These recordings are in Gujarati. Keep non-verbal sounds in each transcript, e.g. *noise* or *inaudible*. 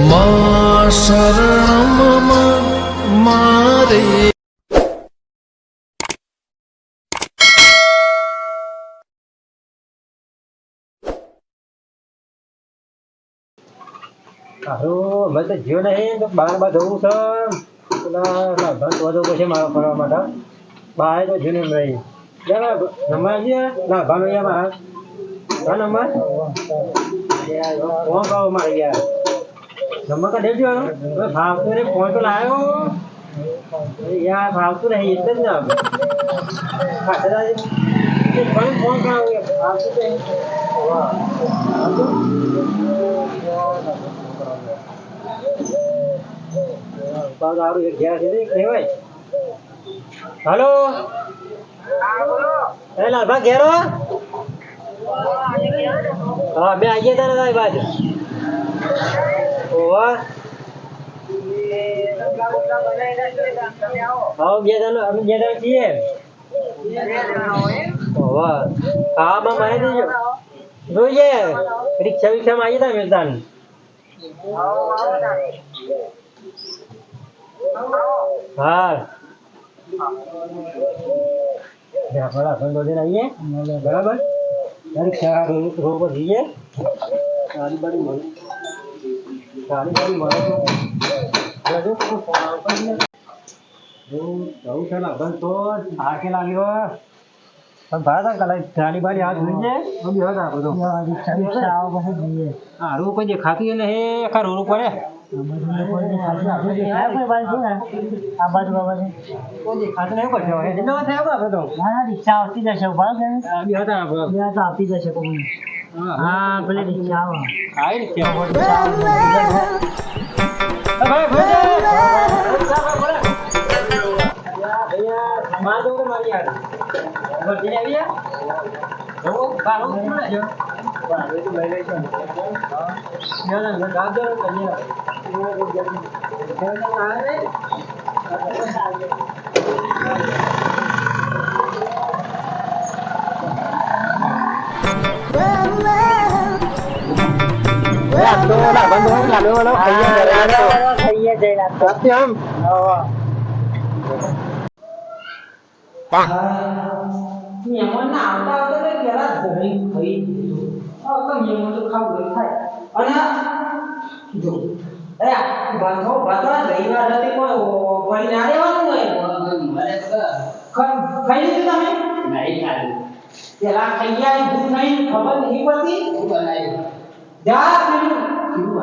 મા શરણમ મારે હારું અમે તો જીવ નહીં તો બાર બાર જવું છે પેલા લાભાંશ વધુ પછી મારો ફરવા માટે બહાર તો જીવ નહીં રહી યાર નંબર છે લાભાનો યાર મારા હા નંબર ફોન કરો મારે યાર નંબર તો દેજો હવે ફાવતું નહીં ફોન તો લાવ્યો યાર ફાવતું નહીં એટલે જ ને હવે ખાતરા ફોન ફોન કરાવો યાર ફાવતું નહીં વાહ ફાવતું બાદ આરું એક ઘેર છે કહેવાય હાલો એ લાલભા ઘેરો હા બે આવીએ તારે તારી બાજુ ઓવા હા, બે જણ અમે છીએ. ઓવા હા માં મને દેજો જોઈએ રિક્ષા વિક્ષામાં આવીએ તા મેલતાન હા. બરાબર આવીએ. બરાબર? રિક્ષા રોડ પર જઈએ. ગાડી મળે પડે બાડી મળે તો લાગે તો ફોન આવતો જ નહીં. એવું જવું છે ને અગર તો થાકે લાગ્યો પણ ભાડા કલાક ગાડી બાડી હાથ જોઈએ બધી હાથ આપો હારું કોઈ ભલે હે. આપણે. હા આવી રીતે એ ભાઈ ભાઈ ભૈયા ભૈયા માર દો મારી યાર ભરતી આવી જો વાહ તો લઈ લઈશું હા ના ના ના ગાવ દો કન્યા આમ મહેમાન ના આવતા આવતા તો પેલા જમી ખાઈ હવે તો મહેમાન તો ખાવું હોય અને જો અરે બાંધો બાંધો રવિવાર હતી કોઈ વળી ના રહેવાનું હોય ખ- ખાઈ લીધું તમે પેલા ખાઈ હું નહીં ખબર નહીં પડતી જા પેલું. કેવું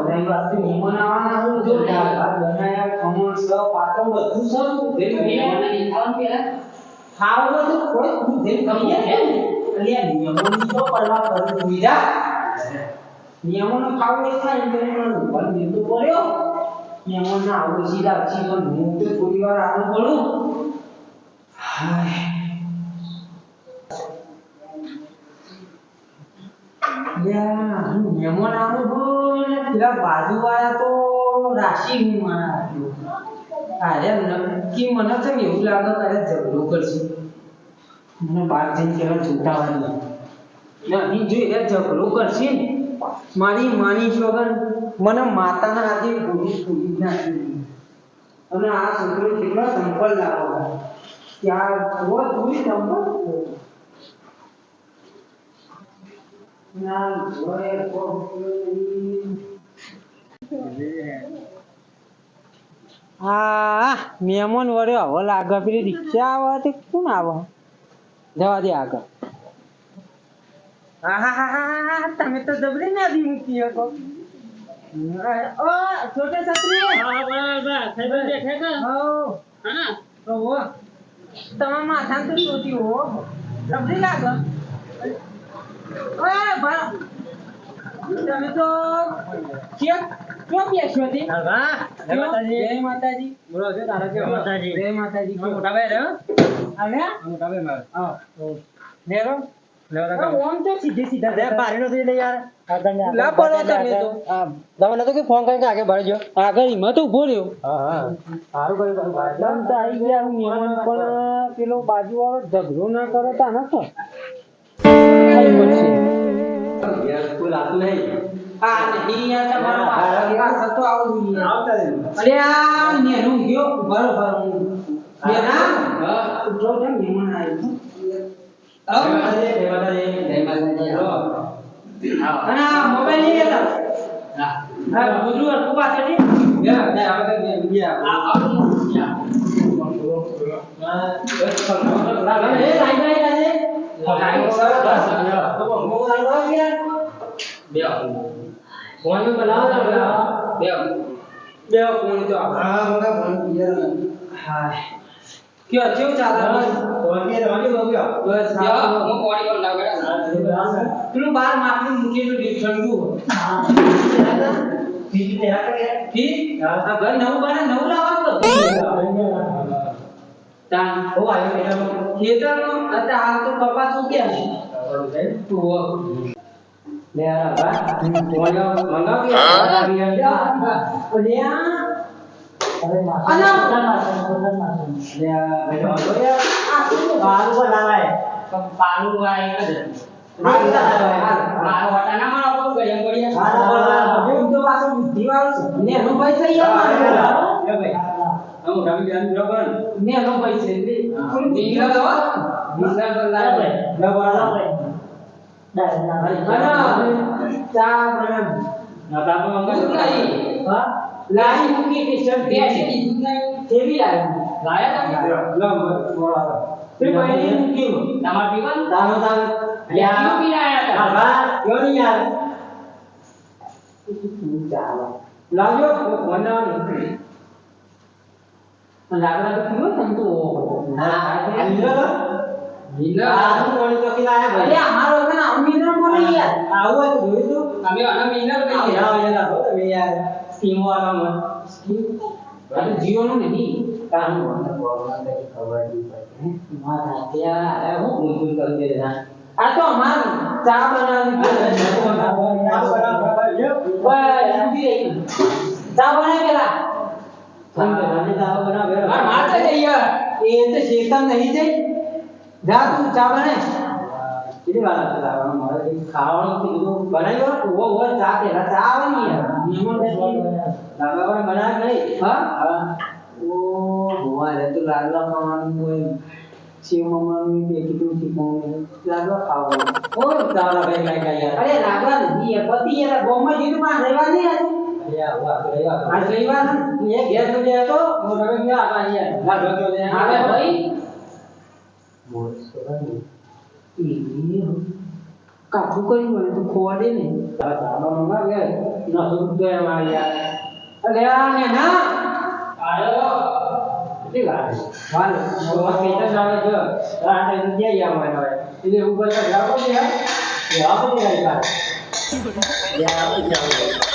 તો મહેમાન આવવાના હું જો દાળ ભાત બનાવ્યા ખમણ સેવ પાટણ બધું સરું ભેગું ખાવાનું તો કોઈ હું જેમ કહીએ ને એટલે આ નિયમોની તો પરવા કરું બીજા નિયમોનું ખાવું એ થાય એટલે પણ ઉપર નિર્ણય કર્યો પડ્યો. નિયમોના આવું સીધા પછી પણ હું તો થોડી વાર આગળ પડું. હાય. યા હું મહેમાન આવું છું ને પેલા બાજુવાળા તો રાશિ હું મારા આપ્યો અરે નક્કી મને છે એવું લાગે કે ઝઘડો કરશે. ને અહીં મારી માની વગર મને માતાના હાથે ગોળી ફૂલી નાખી અને આ છોકરો કેટલો સંપલ લાવો ત્યાં પૂરી સંપલ હા મહેમાન વળ્યો. હવે લાગે પેલી રિક્ષા આવે તે કોણ આવે? જવા દે આગળ. હા હા હા હા હા તમે તો જબરી ના દી મૂકી શકો. ઓ છોટે છત્રી. હો હો તમારા માથા તો છોટી હો. જબરી લાગે. તમે તો જય માતાજી. બોલો છે તારા કેવો? માતાજી. જય માતાજી. મોટા ભાઈ રહ્યો? મોટા ભાઈ મારે. હા. નેરો? ફોન કરીને આગળ ભરજો આગળ હિંમત તો ઊભો રહ્યો. હું મહેમાન પણ ઝઘડો ના કરે તા. ના તો આવી મળશે ઘેર કોઈ લાગતું નહીં આ નહીં યાર તમારો આ સતો આવું જોઈએ આવતા રહે. અરે આ નેનું ગયો બરોબર હું નેના ઉઠો છે મહેમાન આવ્યું જય માતાજી, જય માતાજી. લો. અને આ મોબાઈલ લઈ લેતા હા ગુજુ તું પાસે છે ગયા, ગયા, હવે ફોનનું બનાવો ને બધા. બે ફોન તો હા, મોટા ફોન યાર. હા કયો કેવું ચાલે બસ ફોન કે રવાજો બાબુ. બસ યો, હું પર ને. બાર ડી ઠંડુ બીજું તે આ. ઠીક ઘર નવું બને નવું લાવવાનું તાન ઓ, આવ્યો ખેતર નો અતા હાલ તો કપાસું કેમ તો લે આ બા. ફોન મંગાવી અરે આ. આ લે આ બેટો આવતો યાર. બાર ઉપર લાવાય. પાનું આ એક જ. મારો વટા ના મારો આપણું ઉપર લાવાય. હું તો પાછું બુદ્ધિવાળો ને નેનો પૈસા થઈ ગયો ભાઈ. હું રવિ જાન બરોબર ને? ભાઈ થોડું તો. નીકળો તો લાગે. લે બોલા. અને ચા બનાવ. ના મંગાવી. દૂધ નહીં. હા? લાઈ મૂકી કે શર્ટ બે છે પહેરી. દૂધ નહીં. કેવી લાવી? લાયા તમે? લો, બોલા. તે પહેરી મૂકી. તમારે પીવાનું? તારો તારો. લ્યા, પીવું પી લાયા હા, હતા. લાકડા તો તો હા, તો? આ ભાઈ? અમારો ને બોલે યાર આવું તું? અમે આને મિનર કહીએ. યાર, યાર, રાખો તમે યાર. સ્કીમો વાળામાં. અરે જીઓ નું નહીં કામ મને બોલવા દે, ખબર નહીં પડે. મારા ત્યાં, એ હું ઊંધું કરી દે ના. આ તો અમાર ચા બનાવવાની ચા બનાવી પેલા હા, અને તારો માર મારતા જઈએ. એ તો શેતન નહીં જઈ જા તું ચા બને. કેટલી વાર લાગશે મારે ખાવાનું કે બધું હોય? ઓ ઓ ચા પેલા ચા આવે ને યાર મહેમાન બેસી લાગવામાં બનાવ્યું કે નહીં? હા. હા. ઓ હોવા રે તો લાડવા ખાવાનું હોય. સેવ મમરાનું બે કીધું શીખવાનું લાડવા ખાવાનું. ઓ, ચાલો ભાઈ, કાંઈ કાંઈ અરે લાડવા નથી પતિ યાર બોમ્બે જીતું માં રહેવા નહીં આજે રવિવાર ને એ ઘેર સુધી હતો, હું રવિ ગયા હતા અહીંયા. ના. આવે ભાઈ કાઠું કરી મને તું ખોવા દે ને તારા સાબા મંગાવે, ના સુખ તો એમ આ અરે આ ને ના આયો. કેટલી વાર? હાલ, હું આ પેટ જ આવે છે. આ આટલે જગ્યાએ આવવાનું હોય. એટલે એવું કરતા જાઓ ને યાર. આપો ને યાર *laughs* યાર. યાર, આપો ને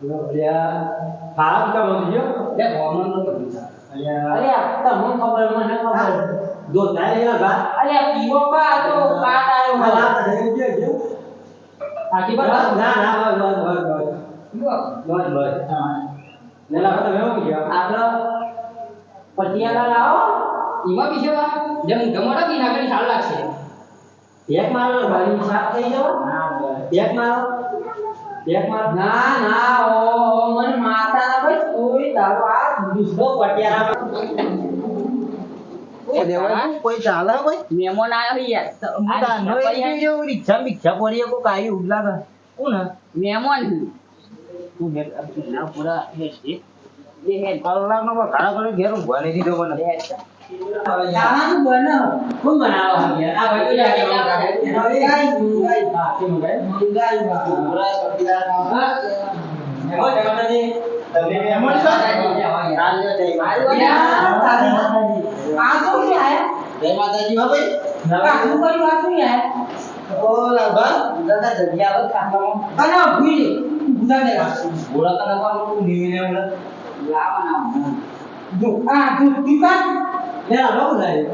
જ ના. કોને તો કાઠું કરી દે રકાબી લઈ બસ, બસ, બસ. અને આ લા, ભા, ભા, લે, મોટા મોટા. યા. લા, બે રમાય છે. લા, બે, બે. આ બોલે સાફ થઈ લા, બે. યા, લા, ભાઈ. આપણા રકા બી રકા બી. કઈ બેન તઈ ખાવ ભાઈ મારું રકા બી નહીં. યા, હાથ કામ હતું જો. લે, ભગવાનનું તો બધું છે. યા. અરે તમને ખબર મને ખબર તારે ભા. અરે પીવો કા તો કાટ આ આવ્યો લા, આ જો, જો. આખી બસ, બસ ના, ના, બસ, બસ, બસ, બસ. બસ. ને લા, તમે એવું કીધું? આપડે પટિયાલા લાવો એમાં બીજો? જે મોટા મોટા બી નાખીને સારું લાગશે. એક મારો ને ભાઈ સાફ થઈ જાવ. એક મારો. એક મારો. ના ના ઓ ઓ, માતા ભાઈ કોઈ તારો આ દુસરો પટિયાલા કોઈ ચાલે કોઈ મહેમાન આવ્યો યાર. આ એક જો રિક્ષા બિક્ષા પડી કોક આયુ ઉડલા કે કોણ મહેમાન તું ઘેર આ પૂરા હેડ છે. બે કલાકનો ઘણા કરે ઘેર ઊભા નહીં દીધો મને. ખાવાનું બને કોણ બનાવો આ ભાઈ યાર, યાર, મંગાઈ મંગાઈ હા, કેમ ભાઈ? મંગાઈ બા પૂરા ચોકીદાર હો, જગન્નાથજી. તમે મહેમાન છો? હો. માતાજી યાર તારી આ તો શું આયા જય માતાજી હો ભાઈ કાઠું કર્યું આ શું આયા ઓ લાલબા દાદા જગ્યા પર ખાતામાં અને ભૂલી ભૂલા ને બોલા તને તો નીવીને બોલા લાવવાના જો આ જો ટીકા લે આવો લાય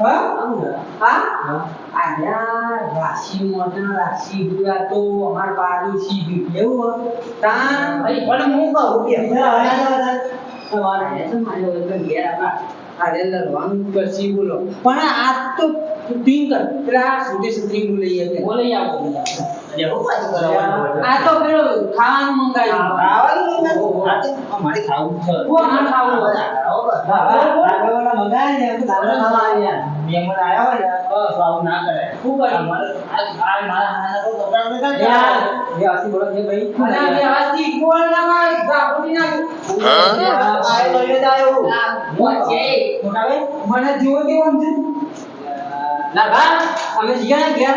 હા હા આયા રાશિ મોટન રાશિ ગુલા તો અમાર બાજુ સી ગયું એવું તા ભાઈ, પણ હું કહું કે તમારે મારે વગર ઘેર આપણા અરે લડવાનું કરશી બોલો પણ આ તો પિંક આ સુધી સુધી બોલી કે બોલાઈ આવો આ તો પેલો ખાવાનું મંગાવ્યું. ખાવાનું આ તો અમારે ખાવું છે. ઓ ના ખાવું મહેમાન આયા હોય ને તો આવું ના કરે. શું કરે? આ આ મારા નાના તો કપડાં બધા યાર, એ આસી બોલો છે ભાઈ. અને બે આસી કોણ લગાય ગાપડી ના આ તો એ જ આવ્યો. મને જીવો કેવું છે. ના બા અમે જીયા ને ઘેર.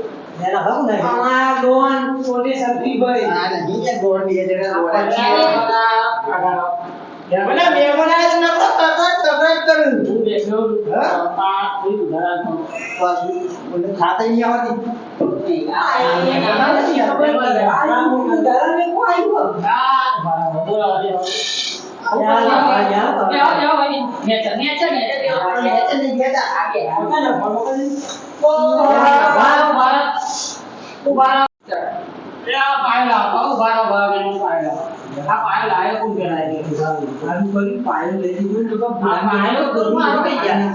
તમે યાર ભલે આયા, આયા. થોડા હાથની લીધા. આ વસ્તુ હાથ તો ઓ ચીડિયા અરે આ છોટી છત્રી પે આ ઓ બીમારી પેલા છોટે ને છત્રી પકડે આપણે સાહેબમાં હું? ચીડિયો આપણે તને બોલાવી દઈએ. એના ભાગ ને અમાર ડોન છોટી છત્રી ભાઈ આ નહીં કે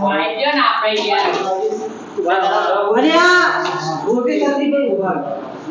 ગોળ બે જણા ગોળ મને મને મહેમાન આયા